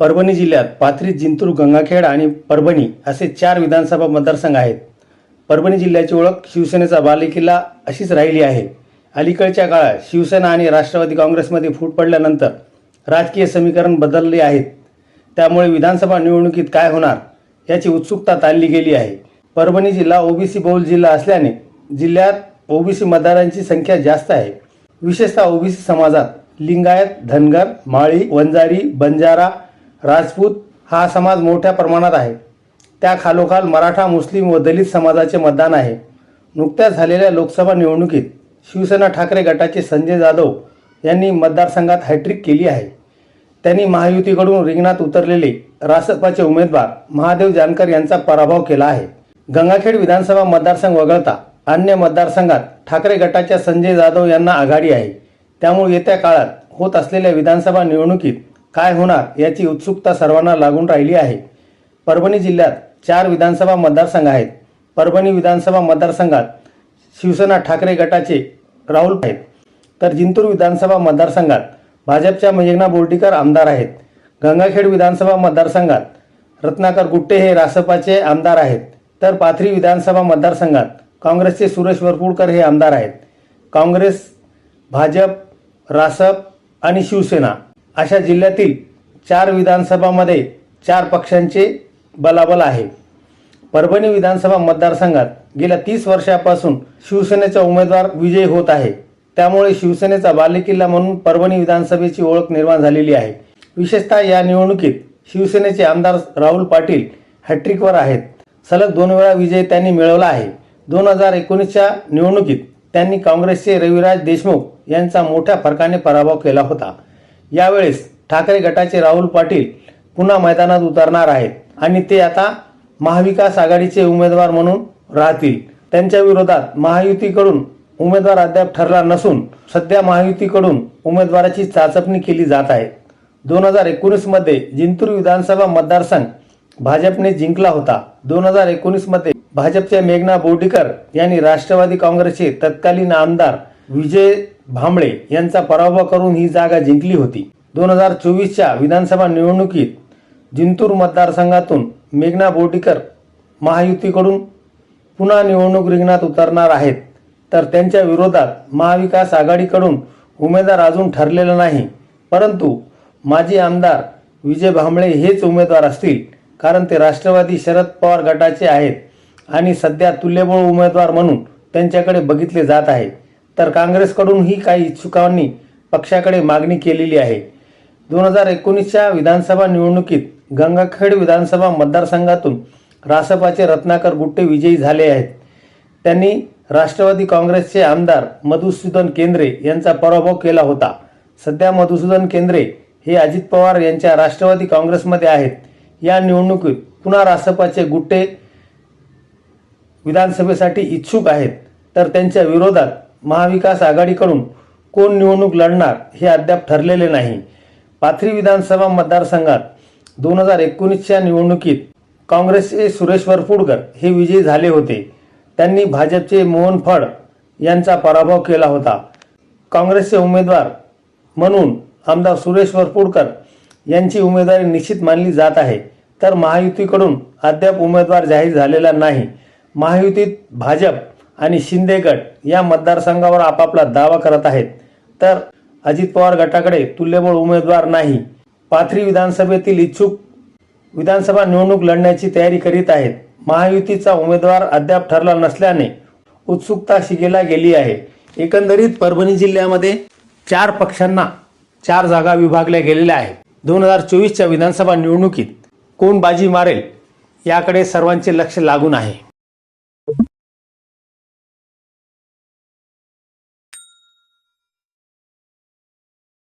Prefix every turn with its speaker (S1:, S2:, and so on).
S1: परभणी जिल्ह्यात पाथरी जिंतूर गंगाखेड आणि परभणी असे चार विधानसभा मतदारसंघ आहेत. परभणी जिल्ह्याची ओळख शिवसेनेचा बालेकिल्ला अशीच राहिली आहे. अलीकडच्या काळात शिवसेना आणि राष्ट्रवादी काँग्रेसमध्ये फूट पडल्यानंतर राजकीय समीकरण बदलले आहेत. त्यामुळे विधानसभा निवडणुकीत काय होणार याची उत्सुकता ताणली गेली आहे. परभणी जिल्हा ओबीसी बहुल जिल्हा असल्याने जिल्ह्यात ओबीसी मतदारांची संख्या जास्त आहे. विशेषतः ओबीसी समाजात लिंगायत धनगर माळी वंजारी बंजारा राजपूत हा समाज मोठ्या प्रमाणात आहे. त्या खालोखाल मराठा मुस्लिम व दलित समाजाचे मतदान आहे. नुकत्याच झालेल्या लोकसभा निवडणुकीत शिवसेना ठाकरे गटाचे संजय जाधव यांनी मतदारसंघात हॅट्रिक केली आहे. त्यांनी महायुतीकडून रिंगणात उतरलेले रासपाचे उमेदवार महादेव जानकर यांचा पराभव केला आहे. गंगाखेड विधानसभा मतदारसंघ वगळता अन्य मतदारसंघात ठाकरे गटाच्या संजय जाधव यांना आघाडी आहे. त्यामुळे येत्या काळात होत असलेल्या विधानसभा निवडणुकीत काय होणार याची उत्सुकता सर्वांना लागून राहिली आहे. परभणी जिल्ह्यात चार विधानसभा मतदारसंघ आहेत. परभणी विधानसभा मतदारसंघात शिवसेना ठाकरे गटाचे राहुल आहेत. तर जिंतूर विधानसभा मतदारसंघात भाजपच्या मेघना बोर्डीकर आमदार आहेत. गंगाखेड विधानसभा मतदारसंघात रत्नाकर गुट्टे हे रासपाचे आमदार आहेत. तर पाथरी विधानसभा मतदारसंघात काँग्रेसचे सुरेश वरपुडकर हे आमदार आहेत. काँग्रेस भाजप रासप आणि शिवसेना अशा जिल्ह्यातील चार विधानसभामध्ये चार पक्षांचे बलाबल आहे. परभणी विधानसभा मतदारसंघात गेल्या तीस वर्षापासून शिवसेनेचा उमेदवार विजयी होत आहे. त्यामुळे शिवसेनेचा बालेकिल्ला म्हणून परभणी विधानसभेची ओळख निर्माण झालेली आहे. विशेषतः या निवडणुकीत शिवसेनेचे आमदार राहुल पाटील हॅट्रिकवर आहेत. सलग दोन वेळा विजय त्यांनी मिळवला आहे. दोन हजार एकोणीसच्या निवडणुकीत त्यांनी काँग्रेसचे रविराज देशमुख यांचा मोठ्या फरकाने पराभव केला होता. यावेळेस ठाकरे गटाचे राहुल पाटील पुन्हा मैदानात उतरणार आहेत. आणि ते आता महाविकास आघाडीचे उमेदवार म्हणून राहतील. त्यांच्या विरोधात महायुतीकडून उमेदवार अद्याप ठरला नसून सध्या महायुतीकडून उमेदवाराची चाचपणी केली जात आहे. दोन हजार एकोणीसमध्ये जिंतूर विधानसभा मतदारसंघ भाजपने जिंकला होता. दोन हजार एकोणीसमध्ये भाजपच्या मेघना बोर्डीकर यांनी राष्ट्रवादी काँग्रेसचे तत्कालीन आमदार विजय भांबळे यांचा पराभव करून ही जागा जिंकली होती. दोन हजार चोवीसच्या विधानसभा निवडणुकीत जिंतूर मतदारसंघातून मेघना बोर्डीकर महायुतीकडून पुन्हा निवडणूक रिंगणात उतरणार आहेत. तर त्यांच्या विरोधात महाविकास आघाडीकडून उमेदवार अजून ठरलेला नाही. परंतु माजी आमदार विजय भांबळे हेच उमेदवार असतील कारण ते राष्ट्रवादी शरद पवार गटाचे आहेत आणि सध्या तुल्यबळ उमेदवार म्हणून त्यांच्याकडे बघितले जात आहे तर काँग्रेसकडूनही काही इच्छुकांनी पक्षाकडे मागणी केलेली आहे. दोन हजार एकोणीसच्या विधानसभा निवडणुकीत गंगाखेड विधानसभा मतदारसंघातून रासपाचे रत्नाकर गुट्टे विजयी झाले आहेत. त्यांनी राष्ट्रवादी काँग्रेसचे आमदार मधुसूदन केंद्रे यांचा पराभव केला होता. सध्या मधुसूदन केंद्रे हे अजित पवार यांच्या राष्ट्रवादी काँग्रेसमध्ये आहेत. या निवडणुकीत पुन्हा रासपाचे गुट्टे विधानसभेसाठी इच्छुक आहेत. तर त्यांच्या विरोधात महाविकास आघाडीकडून कोण निवडणूक लढणार हे अद्याप ठरलेले नाही. पाथरी विधानसभा मतदारसंघात दोन हजार एकोणीसच्या निवडणुकीत काँग्रेसचे सुरेश वरपुडकर हे विजयी झाले होते. त्यांनी भाजपचे मोहन फड यांचा पराभव केला होता. काँग्रेसचे उमेदवार म्हणून आमदार सुरेश वरपुडकर यांची उमेदवारी निश्चित मानली जात आहे. तर महायुतीकडून अद्याप उमेदवार जाहीर झालेला नाही. महायुतीत भाजप आणि शिंदे गट या मतदारसंघावर आपापला दावा करत आहेत. तर अजित पवार गटाकडे तुल्यबळ उमेदवार नाही. पाथरी विधानसभेतील इच्छुक विधानसभा निवडणूक लढण्याची तयारी करीत आहेत. महायुतीचा उमेदवार अद्याप ठरला नसल्याने उत्सुकता शिगेला गेली आहे. एकंदरीत परभणी जिल्ह्यामध्ये चार पक्षांना चार जागा विभागल्या गेलेल्या आहेत. दोन हजार चोवीसच्या विधानसभा निवडणुकीत कोण बाजी मारेल याकडे सर्वांचे लक्ष लागून आहे.